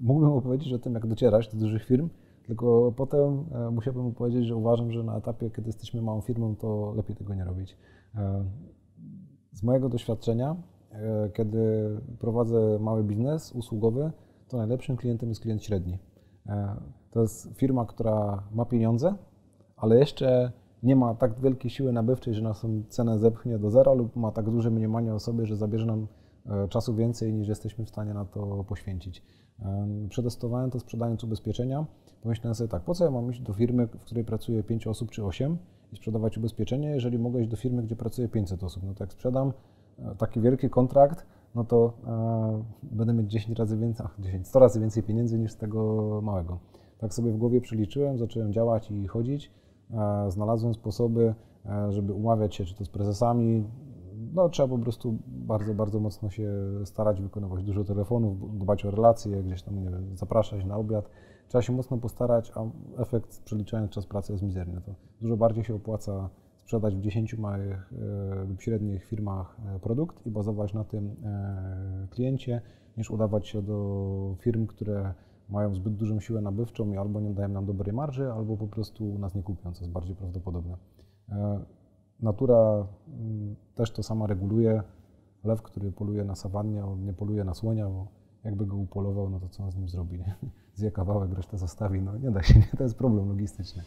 mógłbym opowiedzieć o tym, jak docierać do dużych firm, tylko potem e, musiałbym opowiedzieć, że uważam, że na etapie, kiedy jesteśmy małą firmą, to lepiej tego nie robić. E, z mojego doświadczenia, e, kiedy prowadzę mały biznes usługowy, to najlepszym klientem jest klient średni. To jest firma, która ma pieniądze, ale jeszcze nie ma tak wielkiej siły nabywczej, że nas cenę zepchnie do zera lub ma tak duże mniemanie o sobie, że zabierze nam czasu więcej niż jesteśmy w stanie na to poświęcić. Przetestowałem to sprzedając ubezpieczenia. Pomyślałem sobie tak, po co ja mam iść do firmy, w której pracuje 5 osób czy 8 i sprzedawać ubezpieczenie, jeżeli mogę iść do firmy, gdzie pracuje 500 osób. No to jak sprzedam e, taki wielki kontrakt, no to e, będę mieć 10 razy więcej, 10, 100 razy więcej pieniędzy niż z tego małego. Tak sobie w głowie przeliczyłem, zacząłem działać i chodzić. E, znalazłem sposoby, e, żeby umawiać się czy to z prezesami, no, trzeba po prostu bardzo, bardzo mocno się starać, wykonywać dużo telefonów, dbać o relacje, gdzieś tam nie wiem, zapraszać na obiad. Trzeba się mocno postarać, a efekt przeliczając czas pracy jest mizerny. To dużo bardziej się opłaca sprzedać w 10 małych e, lub średnich firmach e, produkt i bazować na tym e, kliencie, niż udawać się do firm, które mają zbyt dużą siłę nabywczą i albo nie dają nam dobrej marży, albo po prostu nas nie kupią, co jest bardziej prawdopodobne. Natura mm, też to sama reguluje. Lew, który poluje na sawannie, on nie poluje na słonia, bo jakby go upolował, no to co on z nim zrobi? Nie? Zje kawałek, resztę zostawi. No nie da się, nie? to jest problem logistyczny.